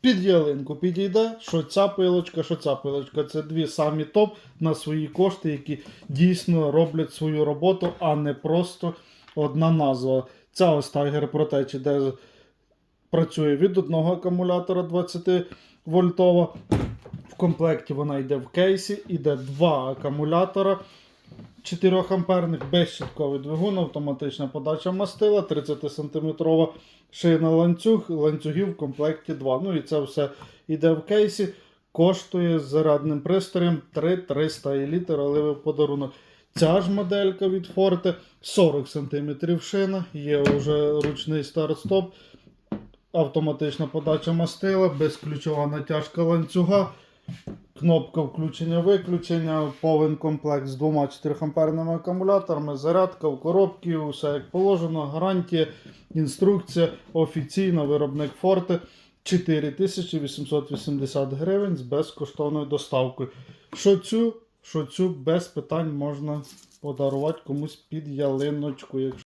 Під ялинку підійде, що ця пилочка, що ця пилочка. Це дві самі топ на свої кошти, які дійсно роблять свою роботу, а не просто одна назва. Ця ось Tiger Protech іде з- працює від одного акумулятора 20 вольтова. В комплекті вона йде в кейсі, іде два акумулятора 4 амперних, безщитковий двигун, автоматична подача мастила, 30 сантиметрова шийна ланцюг, ланцюгів в комплекті 2. Ну і це все йде в кейсі. Коштує з зарядним пристроєм 3300 і літр, але в подарунок. Ця ж моделька від Forte 40 см шина, є вже ручний старт-стоп, автоматична подача мастила, безключова натяжка ланцюга, кнопка включення-виключення, повен комплект з двома 4 амперними акумуляторами, зарядка в коробці, все як положено, гарантія, інструкція, офіційно виробник Forte 4880 гривень з безкоштовною доставкою. Що цю, що цю без питань можна подарувати комусь під ялиночку.